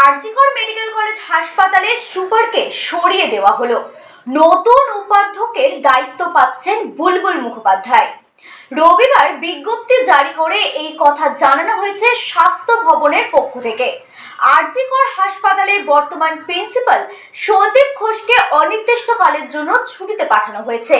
RG Kar medical college হাসপাতালে সুপারকে সরিয়ে দেওয়া হলো। নতুন উপাধ্যক্ষের দায়িত্ব পাচ্ছেন বুলবুল মুখোপাধ্যায়। রবিবার বিজ্ঞপ্তি জারি করে এই কথা জানানো হয়েছে স্বাস্থ্য ভবনের পক্ষ থেকে। আরজিকর হাসপাতালের বর্তমান প্রিন্সিপাল সন্দীপ ঘোষকে অনির্দিষ্টকালের জন্য ছুটিতে পাঠানো হয়েছে।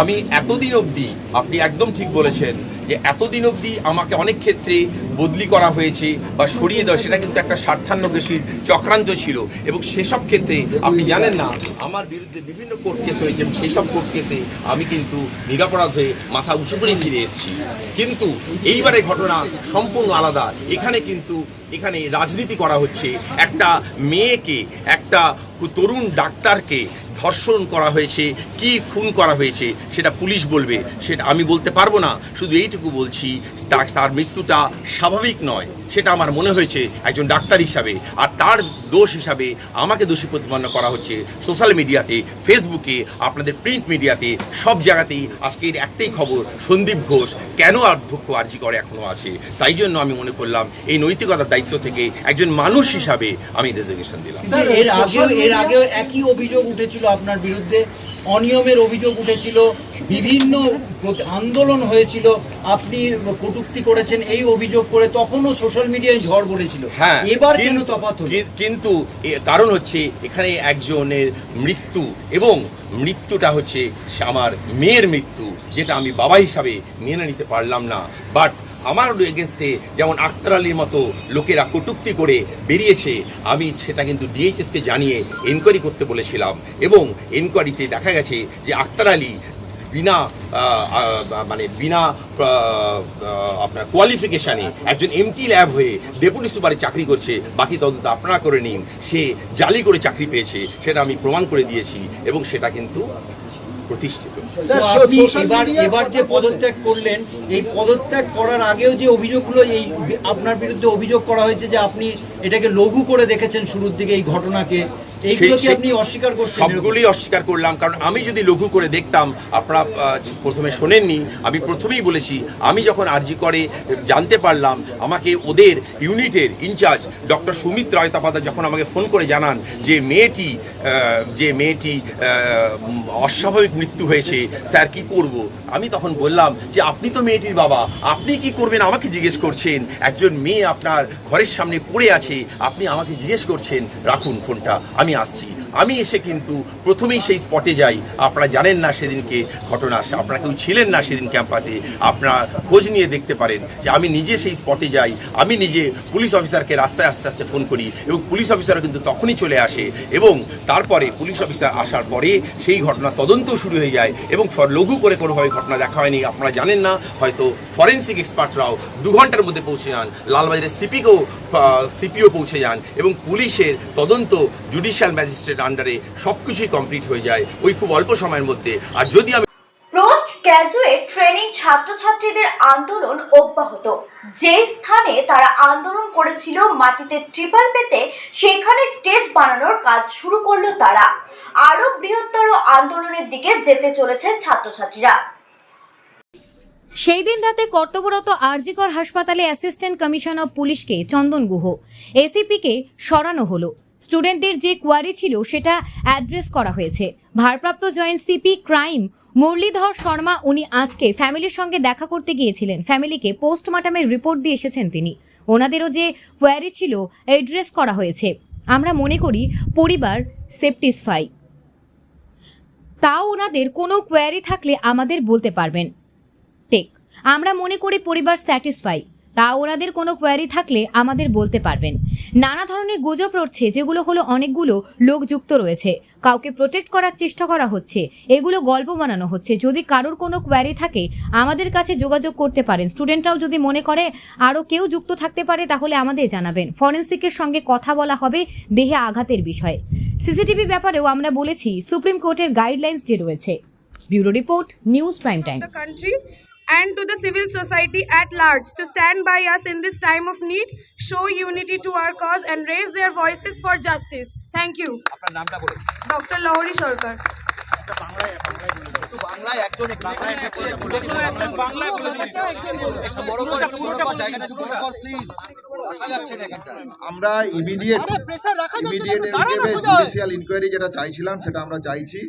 আমি এতদিন অবধি, আপনি একদম ঠিক বলেছেন যে এতদিন অবধি আমাকে অনেক ক্ষেত্রে বদলি করা হয়েছে বা সরিয়ে দেওয়া, সেটা কিন্তু একটা স্বার্থান্ন স্বার্থান্বেষীর চক্রান্ত ছিল। এবং সেসব ক্ষেত্রে আপনি জানেন না, আমার বিরুদ্ধে বিভিন্ন কোর্ট কেস হয়েছে এবং সেই সব কোর্ট কেসে আমি কিন্তু নিরাপরাধ হয়ে মাথা উঁচু করে ফিরে এসেছি। কিন্তু এইবারে ঘটনা সম্পূর্ণ আলাদা। এখানে কিন্তু, এখানে রাজনীতি করা হচ্ছে। একটা মেয়েকে, একটা তরুণ ডাক্তারকে ধর্ষণ করা হয়েছে, কি খুন করা হয়েছে, সেটা পুলিশ বলবে। সেটা আমি বলতে পারব না। শুধু এইটুকু বলছি, তার মৃত্যুটা স্বাভাবিক নয়। সেটা আমার মনে হয়েছে একজন ডাক্তার হিসাবে আর তার দোষ হিসাবে আমাকে দোষী প্রতিপন্ন করা হচ্ছে সোশ্যাল মিডিয়াতে ফেসবুকে আপনাদের প্রিন্ট মিডিয়াতে সব জায়গাতেই। আজকের একটাই খবর সন্দীপ ঘোষ কেন অধ্যক্ষ আর্জি করে এখনও আছে? তাই জন্য আমি মনে করলাম এই নৈতিকতার দায়িত্ব থেকে একজন মানুষ হিসাবে আমি রেজিগনেশন দিলাম। এর আগেও এর আগেও একই অভিযোগ উঠেছিল আপনার বিরুদ্ধে। অনিয়মের অভিযোগ উঠেছিল বিভিন্ন আন্দোলন হয়েছিল আপনি কটূক্তি করেছেন এই অভিযোগ করে তখনও সোশ্যাল মিডিয়ায় ঝড় বলেছিল। হ্যাঁ এবার কেন হলো? কিন্তু কারণ হচ্ছে এখানে একজনের মৃত্যু এবং মৃত্যুটা হচ্ছে সে আমার মেয়ের মৃত্যু যেটা আমি বাবা হিসাবে মেনে নিতে পারলাম না। বাট আমার এগেনস্টে যেমন আক্তার আলীর মতো লোকেরা কটূক্তি করে বেরিয়েছে, আমি সেটা কিন্তু ডিএইচএসকে জানিয়ে এনকোয়ারি করতে বলেছিলাম এবং এনকোয়ারিতে দেখা গেছে যে আক্তার আলী বিনা মানে বিনা আপনার কোয়ালিফিকেশানে একজন এমটি ল্যাব হয়ে ডেপুটি সুপারে চাকরি করছে, বাকি তদন্ত আপনারা করে নিন, সে জালি করে চাকরি পেয়েছে, সেটা আমি প্রমাণ করে দিয়েছি এবং সেটা কিন্তু প্রতিষ্ঠিত। তো আপনি এবার এবার যে পদত্যাগ করলেন এই পদত্যাগ করার আগেও যে অভিযোগগুলো এই আপনার বিরুদ্ধে অভিযোগ করা হয়েছে যে আপনি এটাকে লঘু করে দেখেছেন শুরুর দিকে এই ঘটনাকে সবগুলি অস্বীকার করলাম কারণ আমি যদি লঘু করে দেখতাম আপনারা প্রথমে শোনেননি আমি প্রথমেই বলেছি আমি যখন আরজি করে জানতে পারলাম আমাকে ওদের ইউনিটের ইনচার্জ ডক্টর সুমিত রায় তাপাদা যখন আমাকে ফোন করে জানান যে মেয়েটি যে মেয়েটি অস্বাভাবিক মৃত্যু হয়েছে স্যার কি করব? আমি তখন বললাম যে আপনি তো মেয়েটির বাবা আপনি কি করবেন? আমাকে জিজ্ঞেস করছেন একজন মেয়ে আপনার ঘরের সামনে পড়ে আছে আপনি আমাকে জিজ্ঞেস করছেন রাখুন ফোনটা আমি আসছি। আমি এসে কিন্তু প্রথমেই সেই স্পটে যাই। আপনারা জানেন না সেদিনকে ঘটনা আপনারা কেউ ছিলেন না সেদিন ক্যাম্পাসে আপনারা খোঁজ নিয়ে দেখতে পারেন যে আমি নিজে সেই স্পটে যাই, আমি নিজে পুলিশ অফিসারকে রাস্তায় আস্তে আস্তে ফোন করি এবং পুলিশ অফিসারও কিন্তু তখনই চলে আসে এবং তারপরে পুলিশ অফিসার আসার পরে সেই ঘটনা তদন্ত শুরু হয়ে যায় এবং লঘু করে কোনোভাবে ঘটনা দেখা হয়নি। আপনারা জানেন না, হয়তো ফরেন্সিক এক্সপার্টরাও দু ঘণ্টার মধ্যে পৌঁছে যান, লালবাজারের সিপিকেও সিপিও পৌঁছে যান এবং পুলিশের তদন্ত জুডিশিয়াল ম্যাজিস্ট্রেট আন্ডারে সব কিছুই কমপ্লিট হয়ে যায় ওই খুব অল্প সময়ের মধ্যে। আর যদি আমি পোস্ট গ্র্যাজুয়েট ট্রেনিং ছাত্রছাত্রীদের আন্দোলন অব্যাহত। যে স্থানে তারা আন্দোলন করেছিল মাটিতে ট্রিপল পেতে সেখানে স্টেজ বানানোর কাজ শুরু করল তারা। আরও বৃহত্তর আন্দোলনের দিকে যেতে চলেছে ছাত্রছাত্রীরা। সেই দিন রাতে কর্তব্যরত আরজিকর হাসপাতালে অ্যাসিস্ট্যান্ট কমিশন অফ পুলিশকে চন্দন গুহ এসিপিকে সরানো হলো। স্টুডেন্টদের যে কোয়ারি ছিল সেটা অ্যাড্রেস করা হয়েছে। ভারপ্রাপ্ত joint CP crime Muralidhar Sharma, উনি আজকে ফ্যামিলির সঙ্গে দেখা করতে গিয়েছিলেন। ফ্যামিলিকে পোস্টমর্টমের রিপোর্ট দিয়ে এসেছেন তিনি। ওনাদেরও যে কোয়ারি ছিল, অ্যাড্রেস করা হয়েছে। আমরা মনে করি পরিবার সেপটিসফাই। তাও ওনাদের কোনো কোয়ারি থাকলে আমাদের বলতে পারবেন। টেক। আমরা মনে করি পরিবার স্যাটিসফাই। তা ওনাদের কোনো কোয়ারি থাকলে আমাদের বলতে পারবেন। নানা ধরনের গুজব রটছে, যেগুলো হলো অনেকগুলো লোক যুক্ত রয়েছে। কাউকে প্রোটেক্ট করার চেষ্টা করা হচ্ছে, এগুলো গল্প বানানো হচ্ছে। যদি কারোর কোনো কোয়ারি থাকে, আমাদের কাছে যোগাযোগ করতে পারেন। স্টুডেন্টরাও যদি মনে করে আরও কেউ যুক্ত থাকতে পারে, তাহলে আমাদের জানাবেন। ফরেন্সিকের সঙ্গে কথা বলা হবে দেহে আঘাতের বিষয়ে। সিসিটিভি ব্যাপারেও আমরা বলেছি সুপ্রিম কোর্টের গাইডলাইন্স যে রয়েছে। Bureau report, news prime times. And to the civil society at large to stand by us in this time of need, show unity to our cause, and raise their voices for justice. Thank you. Dr. Lahori Sharkar. আমরা immediate immediate judicial inquiry যেটা চাইছিলাম সেটা আমরা চাইছি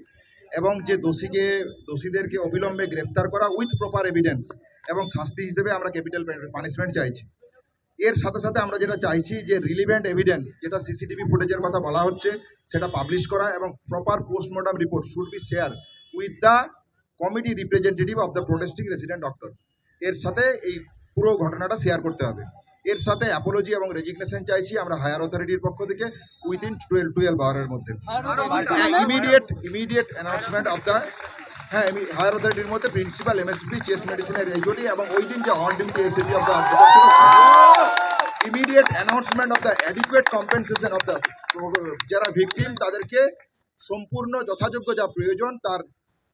এবং যে দোষীকে, দোষীদেরকে অবিলম্বে গ্রেপ্তার করা উইথ প্রপার এভিডেন্স এবং শাস্তি হিসেবে আমরা ক্যাপিটাল পানিশমেন্ট চাইছি। এর সাথে সাথে আমরা যেটা চাইছি যে রিলিভেন্ট এভিডেন্স যেটা সিসিটিভি ফুটেজের কথা বলা হচ্ছে, সেটা পাবলিশ করা এবং proper postmortem report should be share with the committee representative of the protesting resident doctor এর সাথে এই পুরো ঘটনাটা শেয়ার করতে হবে। এর সাথে অ্যাপোলজি এবং রেজিগনেশন চাইছি আমরা হায়ার অথরিটির পক্ষ থেকে উইদিন টুয়েলভ টুয়েলভ আওয়ারের মধ্যে। Immediate immediate announcement of the হ্যাঁ হায়ার অথরিটির মধ্যে প্রিন্সিপাল এমএসপি চেস্ট মেডিসিনের এইচওডি এবং ওই দিন যে on duty ACP of the immediate announcement of the adequate compensation of the যারা ভিকটিম তাদেরকে সম্পূর্ণ যথাযোগ্য যা প্রয়োজন তার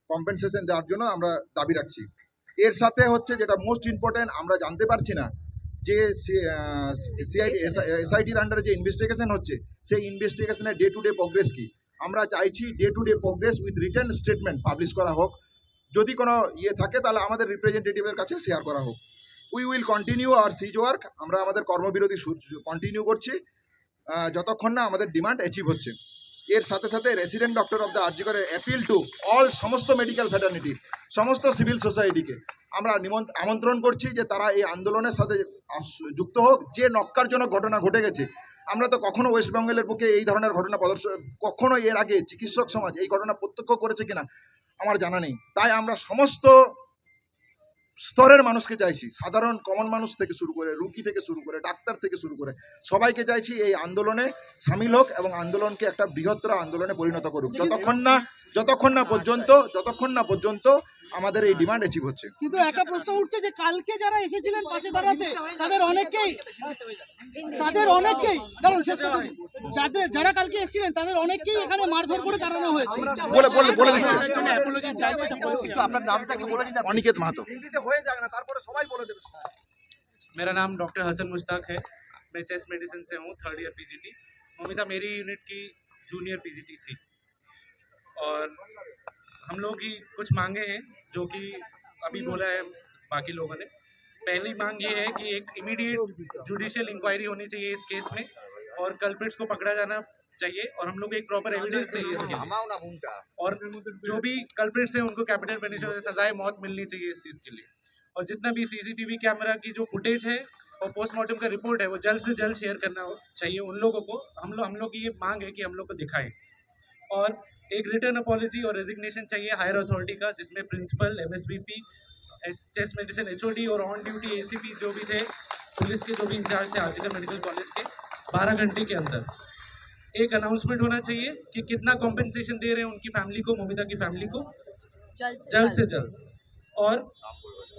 কম্পেনসেশন দেওয়ার জন্য আমরা দাবি রাখছি। এর সাথে হচ্ছে যেটা মোস্ট ইম্পর্টেন্ট আমরা জানতে পারছি না যে সিআইডি এসআইটির আন্ডারে যে ইনভেস্টিগেশন হচ্ছে সেই ইনভেস্টিগেশনের ডে টু ডে প্রোগ্রেস কি? আমরা চাইছি day to day progress with return statement publish করা হোক। যদি কোনো ইয়ে থাকে তাহলে আমাদের রিপ্রেজেন্টেটিভের কাছে শেয়ার করা হোক। We will continue our cease work আমরা আমাদের কর্মবিরতি কন্টিনিউ করছি। যতক্ষণ না আমাদের ডিমান্ড অ্যাচিভ হচ্ছে। এর সাথে সাথে রেসিডেন্ট ডক্টর অফ দ্য আর্জি করে অ্যাপিল টু অল সমস্ত মেডিকেল ফ্যাটার্নিটি সমস্ত সিভিল সোসাইটিকে আমরা আমন্ত্রণ করছি যে তারা এই আন্দোলনের সাথে যুক্ত হোক যে নক্কারজনক ঘটনা ঘটে গেছে। আমরা তো কখনো ওয়েস্ট বেঙ্গলের বুকে এই ধরনের ঘটনা প্রদর্শন কখনো এর আগে চিকিৎসক সমাজ এই ঘটনা প্রত্যক্ষ করেছে কিনা আমার জানা নেই। তাই আমরা সমস্ত স্তরের মানুষকে চাইছি সাধারণ কমন মানুষ থেকে শুরু করে রুগী থেকে শুরু করে ডাক্তার থেকে শুরু করে সবাইকে চাইছি এই আন্দোলনে সামিল হোক এবং আন্দোলনকে একটা বৃহত্তর আন্দোলনে পরিণত করুক। যতক্ষণ না যতক্ষণ না পর্যন্ত যতক্ষণ না পর্যন্ত আমাদের এই ডিমান্ড অ্যাচিভ হচ্ছে কিন্তু একটা প্রশ্ন উঠছে যে কালকে যারা এসেছিলেন পাশে দাঁড়াতে তাদের অনেকেই তাদের অনেকেই দাঁড়ান শেষ কথা দিই। যাদের যারা কালকে এসেছিলেন তাদের অনেকেই এখানে মারধর করে দাঁড়ানো হয়েছে বলে বলে বলে দিচ্ছে আপনার নামটা কি বলে দিন অনিকেত মাহাতো मेरा नाम डॉक्टर हसन मुश्ताक है मैं चेस्ट मेडिसिन से हूँ थर्ड ईयर पीजीटी ममिता मेरी यूनिट की जूनियर पीजीटी थी और हम लोग की कुछ मांगे हैं जो कि अभी बोला है बाकी लोगों ने। पहली मांग ये है कि एक इमीडिएट जुडिशियल इंक्वायरी होनी चाहिए इस केस में और कल्प्रिट्स को पकड़ा जाना चाहिए और हम लोग एक प्रॉपर एविडेंस चाहिए इसके और जो भी कल्प्रिट्स हैं उनको कैपिटल पनिशमेंट सजाए मौत मिलनी चाहिए इस चीज़ के लिए। और जितना भी सीसीटीवी कैमरा की जो फुटेज है और पोस्टमार्टम का रिपोर्ट है वो जल्द से जल्द शेयर करना चाहिए उन लोगों को। हम लोग हम लोग की ये मांग है कि हम लोग को दिखाएँ। और एक रिटर्न अपॉलजी और रेजिग्नेशन चाहिए हायर अथॉरिटी का जिसमें principal M S B P chest medicine H और on duty A C P जो भी थे पुलिस के जो भी इंचार्ज थे आर्जिकल मेडिकल कॉलेज के बारह घंटे के अंदर। एक अनाउंसमेंट होना चाहिए कि कितना कॉम्पेंसेशन दे रहे हैं उनकी फैमिली को मोमिता की फैमिली को। जल्द से जल्द और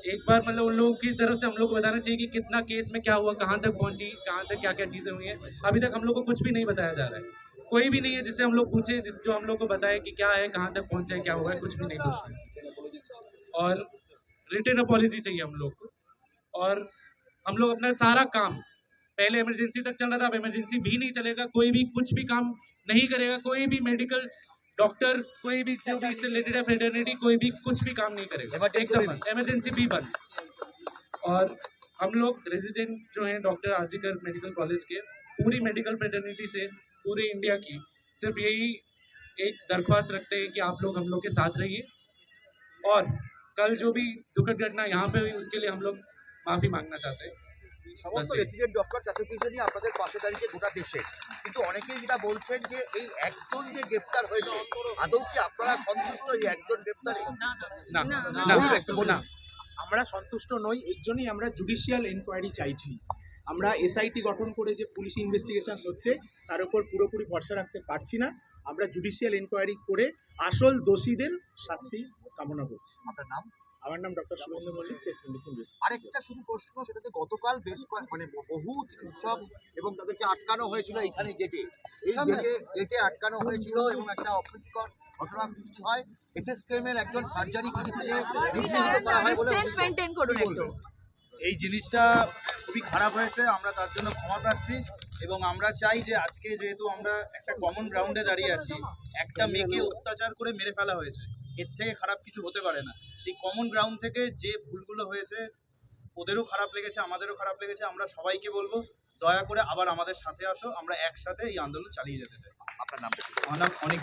एक बार मतलब उन लोगों की तरफ़ से हम लोग को बताना चाहिए कि कितना केस में क्या हुआ कहाँ तक पहुँची कहाँ तक क्या क्या चीज़ें हुई हैं। अभी तक हम लोग को कुछ भी नहीं बताया जा रहा है। कोई भी नहीं है जिससे हम लोग पूछे जिस जो हम लोग को बताए कि क्या है कहाँ तक पहुँचे क्या हुआ है कुछ भी नहीं कुछ और रिटर्न अपॉलजी चाहिए हम लोग को। और हम लोग अपना सारा काम पहले इमरजेंसी तक चल रहा था अब इमरजेंसी भी नहीं चलेगा कोई भी कुछ भी काम नहीं करेगा कोई भी मेडिकल डॉक्टर कोई भी जो भी इससे रिलेटेड है फेटर्निटी कोई भी कुछ भी काम नहीं करेगा। एकदम इमरजेंसी भी बंद। और हम लोग रेजिडेंट जो हैं डॉक्टर आर्जिकर मेडिकल कॉलेज के पूरी मेडिकल फेटर्निटी से पूरे इंडिया की सिर्फ यही एक दरख्वास्त रखते हैं कि आप लोग हम लोग के साथ रहिए और कल जो भी दुखद घटना यहाँ पे हुई उसके लिए हम लोग माफ़ी मांगना चाहते हैं সমস্ত বাস এই। রেসিডেন্ট ডক্টরস অ্যাসোসিয়েশনই আপনাদের পাশে দাঁড়িয়ে গোটা দেশে কিন্তু অনেকেই যেটা বলছেন যে এই একজন যে গ্রেপ্তার হয়েছে আদৌ কি আপনারা সন্তুষ্ট এই একজন গ্রেপ্তারে ना না, ना বলুন একটু বলুন। ना আমরা সন্তুষ্ট নই এর জন্যই আমরা জুডিশিয়াল এনকোয়ারি চাইছি আমরা এসআইটি গঠন করে যে পুলিশ ইনভেস্টিগেশন হচ্ছে তার উপর পুরোপুরি ভরসা রাখতে পারছি না। আমরা জুডিশিয়াল এনকোয়ারি করে আসল দোষীদের শাস্তি কামনা করছি। আপনার নাম? আমার নাম doctor Surendra Mallick chest medicine আরেকটা শুধু প্রশ্ন সেটা যে গতকাল বেশ কয়েক মানে বহু উৎসব এবং তাদেরকে আটকানো হয়েছিল এখানে গেটে এই গেটে গেটে আটকানো হয়েছিল এবং একটা অপ্রীতিকর ঘটনার সৃষ্টি হয়। এসএসকেএম এর একজন সার্জারি করা হয় বলে। এই জিনিসটা খুবই খারাপ হয়েছে আমরা তার জন্য ক্ষমা প্রার্থী এবং আমরা চাই যে আজকে যেহেতু আমরা একটা কমন গ্রাউন্ডে দাঁড়িয়ে আছি একটা মেয়েকে অত্যাচার করে মেরে ফেলা হয়েছে এর থেকে খারাপ কিছু হতে পারে না। সেই কমন গ্রাউন্ড থেকে যে ভুলগুলো হয়েছে ওদেরও খারাপ লেগেছে আমাদেরও খারাপ লেগেছে আমরা সবাইকে বলব দয়া করে আবার আমাদের সাথে আসো আমরা একসাথে এই আন্দোলন চালিয়ে যেতে চাই। আপনার নামটা আমার নাম অনেক